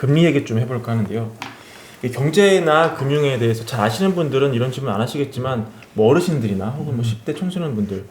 금리 얘기 좀 해볼까 하는데요. 이 경제나 금융에 대해서 잘 아시는 분들은 이런 질문 안 하시겠지만 뭐 어르신들이나 혹은 뭐 10대 청소년분들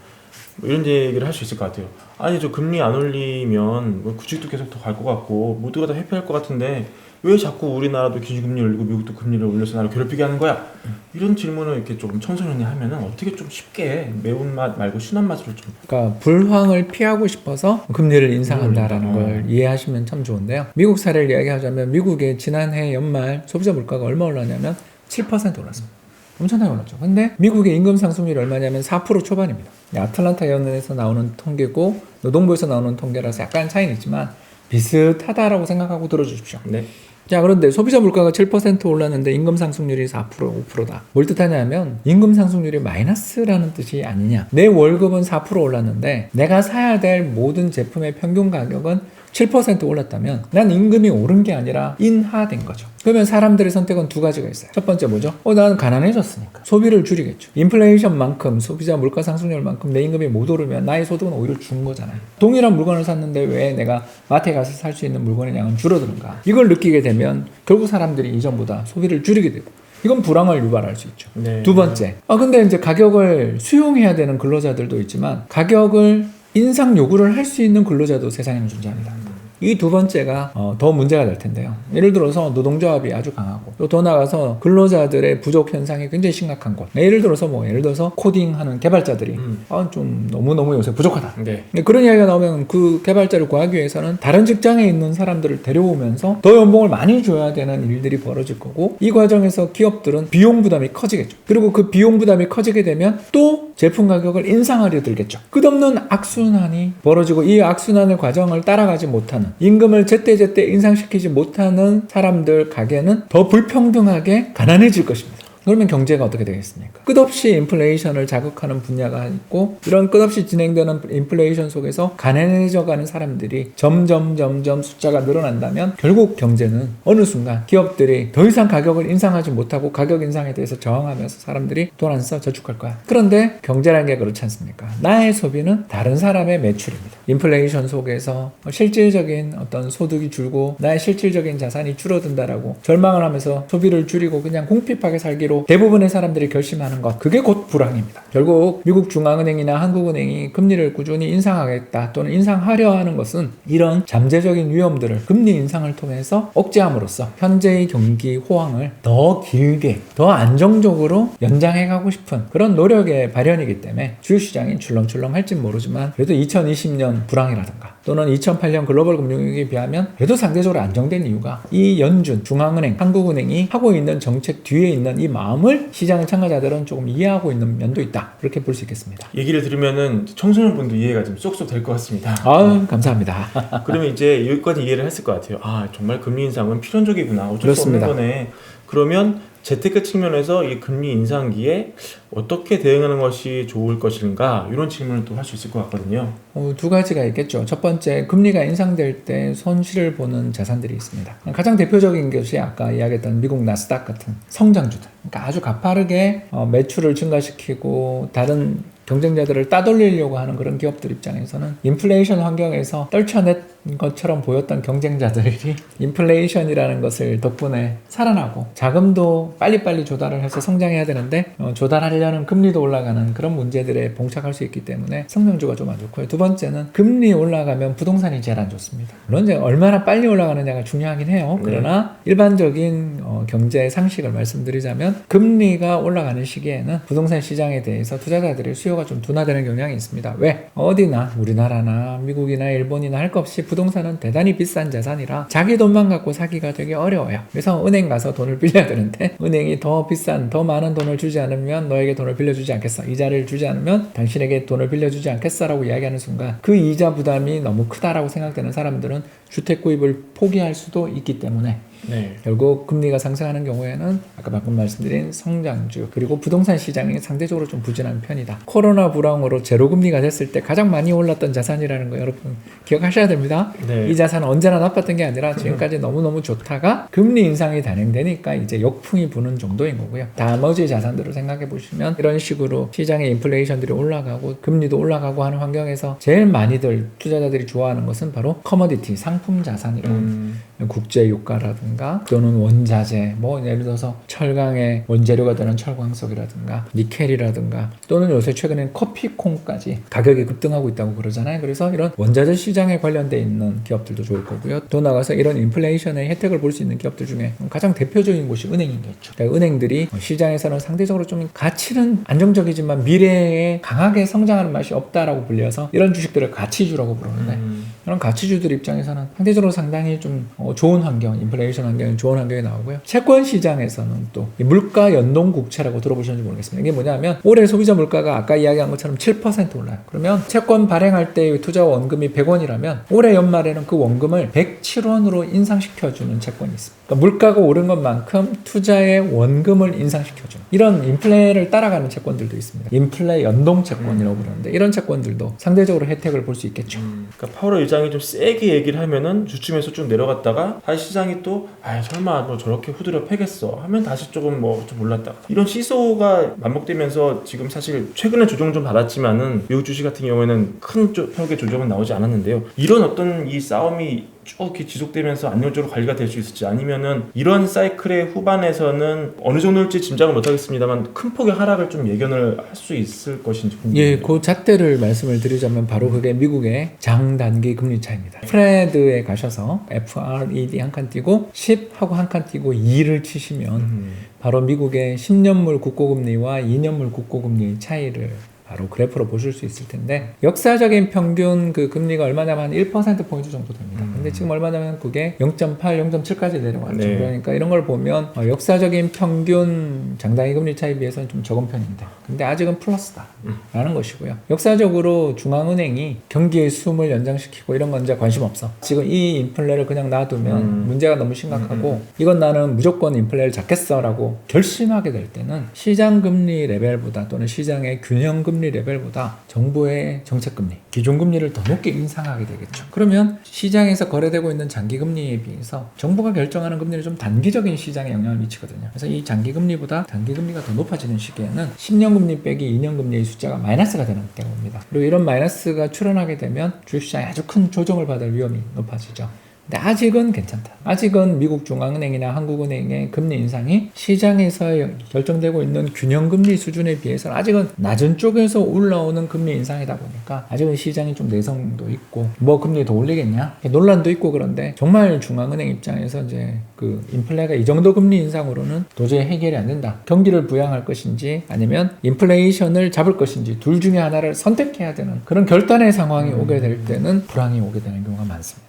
뭐 이런 얘기를 할 수 있을 것 같아요. 아니 저 금리 안 올리면 뭐 구직도 계속 더 갈 것 같고 모두가 다 회피할 것 같은데 왜 자꾸 우리나라도 기준금리 올리고 미국도 금리를 올려서 나를 괴롭히게 하는 거야? 이런 질문을 이렇게 조금 청소년이 하면은 어떻게 좀 쉽게 매운맛 말고 순한 맛으로 좀 그러니까 불황을 피하고 싶어서 금리를 인상한다라는 음. 걸 이해하시면 참 좋은데요. 미국 사례를 이야기하자면 미국의 지난해 연말 소비자 물가가 얼마 올랐냐면 7% 올랐습니다. 엄청나게 올랐죠. 근데 미국의 임금 상승률이 얼마냐면 4% 초반입니다. 아틀란타 연은에서 나오는 통계고 노동부에서 나오는 통계라서 약간 차이는 있지만 비슷하다라고 생각하고 들어주십시오. 네. 자, 그런데 소비자 물가가 7% 올랐는데 임금 상승률이 4% 5%다. 뭘 뜻하냐면 임금 상승률이 마이너스라는 뜻이 아니냐. 내 월급은 4% 올랐는데 내가 사야 될 모든 제품의 평균 가격은 7% 올랐다면 난 임금이 오른 게 아니라 인하된 거죠. 그러면 사람들의 선택은 두 가지가 있어요. 첫 번째 뭐죠? 어, 나는 가난해졌으니까. 소비를 줄이겠죠. 인플레이션만큼 소비자 물가 상승률만큼 내 임금이 못 오르면 나의 소득은 오히려 준 거잖아요. 동일한 물건을 샀는데 왜 내가 마트에 가서 살 수 있는 물건의 양은 줄어드는가? 이걸 느끼게 되면 결국 사람들이 이전보다 소비를 줄이게 되고 이건 불황을 유발할 수 있죠. 네. 두 번째. 아, 근데 이제 가격을 수용해야 되는 근로자들도 있지만 가격을 인상 요구를 할 수 있는 근로자도 세상에는 존재합니다. 이 두 번째가 어, 더 문제가 될 텐데요. 예를 들어서 노동조합이 아주 강하고 또 더 나가서 근로자들의 부족 현상이 굉장히 심각한 곳. 예를 들어서 뭐 예를 들어서 코딩하는 개발자들이 음. 아, 좀 너무 너무 요새 부족하다. 네. 근데 그런 이야기가 나오면 그 개발자를 구하기 위해서는 다른 직장에 있는 사람들을 데려오면서 더 연봉을 많이 줘야 되는 일들이 벌어질 거고 이 과정에서 기업들은 비용 부담이 커지겠죠. 그리고 그 비용 부담이 커지게 되면 또 제품 가격을 인상하려 들겠죠. 끝없는 악순환이 벌어지고 이 악순환의 과정을 따라가지 못하는 임금을 제때제때 인상시키지 못하는 사람들 가게는 더 불평등하게 가난해질 것입니다. 그러면 경제가 어떻게 되겠습니까? 끝없이 인플레이션을 자극하는 분야가 있고 이런 끝없이 진행되는 인플레이션 속에서 가난해져 가는 사람들이 점점 점점 숫자가 늘어난다면 결국 경제는 어느 순간 기업들이 더 이상 가격을 인상하지 못하고 가격 인상에 대해서 저항하면서 사람들이 돈 안 써 저축할 거야. 그런데 경제라는 게 그렇지 않습니까? 나의 소비는 다른 사람의 매출입니다. 인플레이션 속에서 실질적인 어떤 소득이 줄고 나의 실질적인 자산이 줄어든다라고 절망을 하면서 소비를 줄이고 그냥 궁핍하게 살기로 대부분의 사람들이 결심하는 것 그게 곧 불황입니다. 결국 미국 중앙은행이나 한국은행이 금리를 꾸준히 인상하겠다 또는 인상하려 하는 것은 이런 잠재적인 위험들을 금리 인상을 통해서 억제함으로써 현재의 경기 호황을 더 길게 더 안정적으로 연장해 가고 싶은 그런 노력의 발현이기 때문에 주식시장이 출렁출렁 할진 모르지만 그래도 2020년 불황이라든가 또는 2008년 글로벌 금융위기에 비하면 그래도 상대적으로 안정된 이유가 이 연준, 중앙은행, 한국은행이 하고 있는 정책 뒤에 있는 이 마음을 시장 참가자들은 조금 이해하고 있는 면도 있다. 그렇게 볼 수 있겠습니다. 얘기를 들으면은 청소년분도 이해가 좀 쏙쏙 될 것 같습니다. 아유, 감사합니다. 그러면 이제 여기까지 이해를 했을 것 같아요. 아 정말 금리 인상은 필연적이구나. 어쩔 그렇습니다. 수 없는 거네. 그러면 재테크 측면에서 이 금리 인상기에 어떻게 대응하는 것이 좋을 것인가 이런 질문을 또 할 수 있을 것 같거든요. 어, 두 가지가 있겠죠. 첫 번째, 금리가 인상될 때 손실을 보는 자산들이 있습니다. 가장 대표적인 것이 아까 이야기했던 미국 나스닥 같은 성장주들. 그러니까 아주 가파르게 어, 매출을 증가시키고 다른 경쟁자들을 따돌리려고 하는 그런 기업들 입장에서는 인플레이션 환경에서 떨쳐낸 것처럼 보였던 경쟁자들이 인플레이션이라는 것을 덕분에 살아나고 자금도 빨리빨리 조달을 해서 성장해야 되는데 어, 조달하려는 금리도 올라가는 그런 문제들에 봉착할 수 있기 때문에 성장주가 좀 안 좋고요. 두 번째는 금리 올라가면 부동산이 제일 안 좋습니다. 물론 이제 얼마나 빨리 올라가느냐가 중요하긴 해요. 네. 그러나 일반적인 어, 경제 상식을 말씀드리자면 금리가 올라가는 시기에는 부동산 시장에 대해서 투자자들의 수요가 좀 둔화되는 경향이 있습니다. 왜? 어디나 우리나라나 미국이나 일본이나 할 것 없이 부동산은 대단히 비싼 자산이라 자기 돈만 갖고 사기가 되게 어려워요. 그래서 은행 가서 돈을 빌려야 되는데 은행이 더 비싼 더 많은 돈을 주지 않으면 너에게 돈을 빌려주지 않겠어. 이자를 주지 않으면 당신에게 돈을 빌려주지 않겠어라고 이야기하는 순간 그 이자 부담이 너무 크다라고 생각되는 사람들은 주택 구입을 포기할 수도 있기 때문에 네. 결국 금리가 상승하는 경우에는 아까 방금 말씀드린 성장주 그리고 부동산 시장이 상대적으로 좀 부진한 편이다. 코로나 불황으로 제로 금리가 됐을 때 가장 많이 올랐던 자산이라는 거 여러분 기억하셔야 됩니다. 네. 이 자산은 언제나 나빴던 게 아니라 지금까지 너무너무 좋다가 금리 인상이 단행되니까 이제 역풍이 부는 정도인 거고요. 나머지 자산들을 생각해 보시면 이런 식으로 시장의 인플레이션들이 올라가고 금리도 올라가고 하는 환경에서 제일 많이들 투자자들이 좋아하는 것은 바로 커머디티 상품 자산이라고 음, 국제 유가라든가 또는 원자재 뭐 예를 들어서 철강의 원재료가 되는 철광석이라든가 니켈이라든가 또는 요새 최근엔 커피콩까지 가격이 급등하고 있다고 그러잖아요. 그래서 이런 원자재 시장에 관련돼 있는 기업들도 좋을 거고요. 더 나가서 이런 인플레이션의 혜택을 볼 수 있는 기업들 중에 가장 대표적인 곳이 은행이겠죠. 그러니까 은행들이 시장에서는 상대적으로 좀 가치는 안정적이지만 미래에 강하게 성장하는 맛이 없다라고 불려서 이런 주식들을 가치주라고 부르는데 음. 이런 가치주들 입장에서는 상대적으로 상당히 좀 어, 좋은 환경, 인플레이션 환경이 좋은 환경이 나오고요. 채권 시장에서는 또이 물가 연동 국채라고 들어보셨는지 모르겠습니다. 이게 뭐냐면 올해 소비자 물가가 아까 이야기한 것처럼 7% 올라요. 그러면 채권 발행할 때 투자 원금이 100원이라면 올해 연말에는 그 원금을 107원으로 인상시켜주는 채권이 있습니다. 그러니까 물가가 오른 것만큼 투자의 원금을 인상시켜주는 이런 인플레를 따라가는 채권들도 있습니다. 인플레 연동 채권이라고 부르는데 이런 채권들도 상대적으로 혜택을 볼 수 있겠죠. 그러니까 파월 의장이 좀 세게 얘기를 하면은 주춤에서 쭉 내려갔다가 다시 시장이 또 아 설마 뭐 저렇게 후드려 패겠어? 하면 다시 조금 뭐 좀 올랐다. 이런 시소가 반복되면서 지금 사실 최근에 조정 좀 받았지만은 미국 주식 같은 경우에는 큰 조- 폭의 조정은 나오지 않았는데요. 이런 어떤 이 싸움이 쭉 이렇게 지속되면서 안정적으로 관리가 될 수 있을지 아니면은 이런 사이클의 후반에서는 어느 정도일지 짐작은 못하겠습니다만 큰 폭의 하락을 좀 예견을 할 수 있을 것인지 궁금해요. 예, 그 잣대를 말씀을 드리자면 바로 그게 미국의 장단기 금리 차입니다. 프레드에 가셔서 FRED 한 칸 띄고 10 하고 한 칸 띄고 2를 치시면 음. 바로 미국의 10년물 국고금리와 2년물 국고금리의 차이를 바로 그래프로 보실 수 있을 텐데 역사적인 평균 그 금리가 얼마냐면 한 1%포인트 정도 됩니다. 음. 근데 지금 얼마냐면 그게 0.8, 0.7까지 내려왔죠. 네. 그러니까 이런 걸 보면 어, 역사적인 평균 장단기 금리 차이에 비해서는 좀 적은 편인데 근데 아직은 플러스다 라는 것이고요. 역사적으로 중앙은행이 경기의 숨을 연장시키고 이런 건 이제 관심 없어. 지금 이 인플레를 그냥 놔두면 음. 문제가 너무 심각하고 이건 나는 무조건 인플레를 잡겠어라고 결심하게 될 때는 시장 금리 레벨보다 또는 시장의 균형 금리 레벨보다 정부의 정책 금리, 기존 금리를 더 높게 인상하게 되겠죠. 그러면 시장에서 거래되고 있는 장기 금리에 비해서 정부가 결정하는 금리는 좀 단기적인 시장에 영향을 미치거든요. 그래서 이 장기 금리보다 단기 금리가 더 높아지는 시기에는 10년 금리 빼기 2년 금리의 숫자가 마이너스가 되는 옵니다. 그리고 이런 마이너스가 출현하게 되면 주식시장에 아주 큰 조정을 받을 위험이 높아지죠. 근데 아직은 괜찮다. 아직은 미국 중앙은행이나 한국은행의 금리 인상이 시장에서 결정되고 있는 균형 금리 수준에 비해서는 아직은 낮은 쪽에서 올라오는 금리 인상이다 보니까 아직은 시장이 좀 내성도 있고 뭐 금리 더 올리겠냐 논란도 있고 그런데 정말 중앙은행 입장에서 이제 그 인플레가 이 정도 금리 인상으로는 도저히 해결이 안 된다. 경기를 부양할 것인지 아니면 인플레이션을 잡을 것인지 둘 중에 하나를 선택해야 되는 그런 결단의 상황이 오게 될 때는 불황이 오게 되는 경우가 많습니다.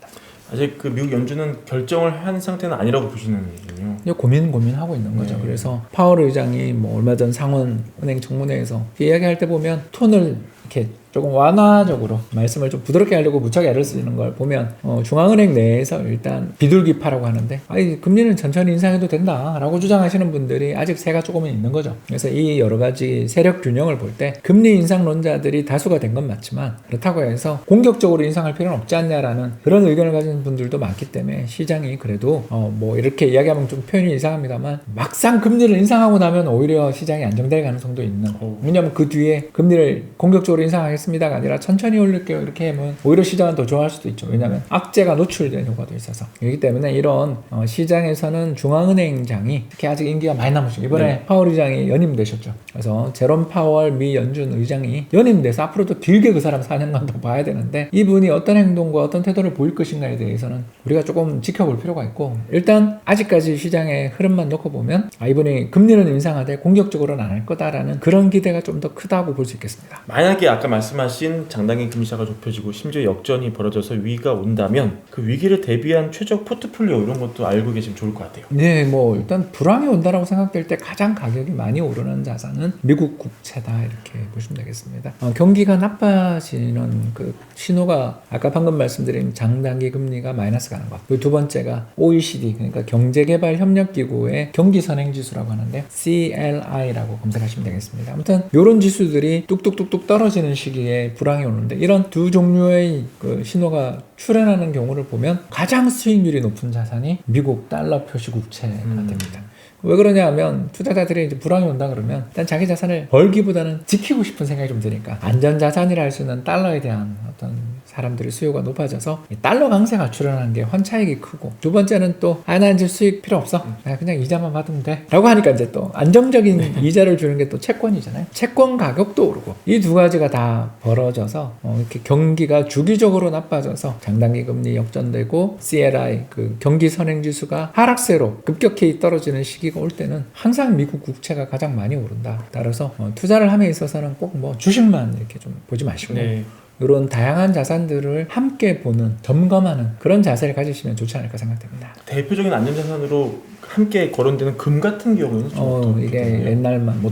아직 그 미국 연준은 결정을 한 상태는 아니라고 보시는군요. 이제 고민 고민하고 있는 거죠. 네. 그래서 파월 의장이 뭐 얼마 전 상원 은행 청문회에서 이야기할 때 보면 톤을 이렇게 조금 완화적으로 말씀을 좀 부드럽게 하려고 무척 애를 쓰는 걸 보면 어, 중앙은행 내에서 일단 비둘기파라고 하는데 아니 금리는 천천히 인상해도 된다라고 주장하시는 분들이 아직 새가 조금은 있는 거죠. 그래서 이 여러 가지 세력 균형을 볼 때 금리 인상론자들이 다수가 된 건 맞지만 그렇다고 해서 공격적으로 인상할 필요는 없지 않냐라는 그런 의견을 가진 분들도 많기 때문에 시장이 그래도 어, 뭐 이렇게 이야기하면 좀 표현이 이상합니다만 막상 금리를 인상하고 나면 오히려 시장이 안정될 가능성도 있는 어. 왜냐하면 그 뒤에 금리를 공격적으로 인상하 겠습니다가 아니라 천천히 올릴게요. 이렇게 하면 오히려 시장은 더 좋아할 수도 있죠. 왜냐하면 악재가 노출된 효과도 있어서. 그렇기 때문에 이런 어, 시장에서는 중앙은행장이 특히 아직 임기가 많이 남으시고 이번에 네. 파월 의장이 연임되셨죠. 그래서 제롬 파월 미 연준 의장이 연임돼서 앞으로도 길게 그 사람 4년간 더 봐야 되는데 이분이 어떤 행동과 어떤 태도를 보일 것인가에 대해서는 우리가 조금 지켜볼 필요가 있고 일단 아직까지 시장의 흐름만 놓고 보면 아 이분이 금리는 인상하되 공격적으로는 안 할 거다라는 그런 기대가 좀 더 크다고 볼 수 있겠습니다. 만약에 아까 말씀 하신 장단기 금리차가 좁혀지고 심지어 역전이 벌어져서 위기가 온다면 그 위기를 대비한 최적 포트폴리오 이런 것도 알고 계시면 좋을 것 같아요. 네, 뭐 일단 불황이 온다라고 생각될 때 가장 가격이 많이 오르는 자산은 미국 국채다 이렇게 보시면 되겠습니다. 어, 경기가 나빠지는 그 신호가 아까 방금 말씀드린 장단기 금리가 마이너스 가는 것. 그리고 두 번째가 OECD 그러니까 경제개발협력기구의 경기 선행지수라고 하는데 CLI라고 검색하시면 되겠습니다. 아무튼 이런 지수들이 뚝뚝뚝뚝 떨어지는 시기 에 불황이 오는데 이런 두 종류의 그 신호가 출현하는 경우를 보면 가장 수익률이 높은 자산이 미국 달러 표시 국채가 음. 됩니다. 왜 그러냐 하면 투자자들이 이제 불황이 온다 그러면 일단 자기 자산을 벌기보다는 지키고 싶은 생각이 좀 드니까 안전 자산이라 할 수 있는 달러에 대한 어떤 사람들의 수요가 높아져서 이 달러 강세 가 출현하는 게 환차익이 크고 두 번째는 또 아나 이제 수익 필요 없어. 나 그냥 이자만 받으면 돼 라고 하니까 이제 또 안정적인 이자를 주는 게 또 채권이잖아요. 채권 가격도 오르고 이 두 가지가 다 벌어져서 어, 이렇게 경기가 주기적으로 나빠져서 장단기 금리 역전되고 CLI 그 경기 선행 지수가 하락세로 급격히 떨어지는 시기 가 올 때는 항상 미국 국채가 가장 많이 오른다. 따라서 어, 투자를 함에 있어서는 꼭 뭐 주식만 이렇게 좀 보지 마시고 네. 이런 다양한 자산들을 함께 보는 점검하는 그런 자세를 가지시면 좋지 않을까 생각됩니다. 대표적인 안전자산으로 함께 거론되는 금 같은 경우에는 좀 어, 이게? 옛날만 어,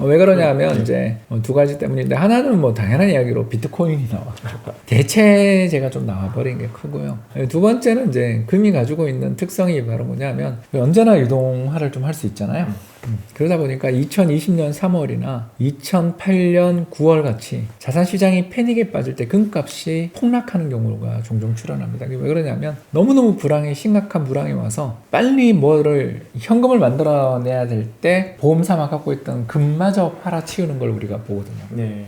왜 그러냐면 네. 이제 어, 두 가지 때문인데 하나는 뭐 당연한 이야기로 비트코인이 나와 대체제가 좀 나와버린 게 크고요. 두 번째는 이제 금이 가지고 있는 특성이 바로 뭐냐면 언제나 유동화를 좀 할 수 있잖아요. 음, 그러다 보니까 2020년 3월이나 2008년 9월 같이 자산 시장이 패닉에 빠질 때 금값이 폭락하는 경우가 종종 출현합니다. 왜 그러냐면 너무너무 불황이 심각한 불황이 와서 빨리 뭐를 현금을 만들어내야 될 때 보험사만 갖고 있던 금 마저 팔아치우는 걸 우리가 보거든요. 네.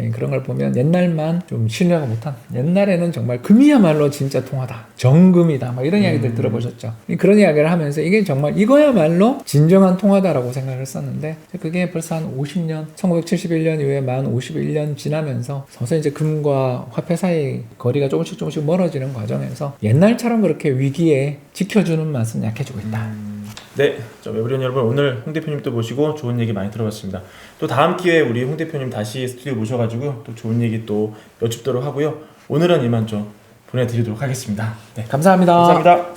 예, 그런 걸 보면 옛날만 좀 신뢰가 못한 옛날에는 정말 금이야말로 진짜 통하다 정금이다 막 이런 이야기들 들어보셨죠 그런 이야기를 하면서 이게 정말 이거야말로 진정한 통하다라고 생각을 했었는데 그게 벌써 한 50년 1971년 이후에 만 51년 지나면서 서서히 이제 금과 화폐 사이 거리가 조금씩 조금씩 멀어지는 과정에서 옛날처럼 그렇게 위기에 지켜주는 맛은 약해지고 있다 네, 저 외부리원 여러분 오늘 홍 대표님 또 모시고 좋은 얘기 많이 들어봤습니다. 또 다음 기회에 우리 홍 대표님 다시 스튜디오 모셔가지고 또 좋은 얘기 또 여쭙도록 하고요. 오늘은 이만 좀 보내드리도록 하겠습니다. 네, 감사합니다. 감사합니다.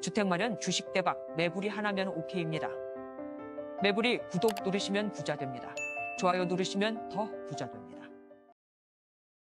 주택 마련 주식 대박 매불이 하나면 오케이입니다. 매불이 구독 누르시면 부자 됩니다. 좋아요 누르시면 더 부자 됩니다.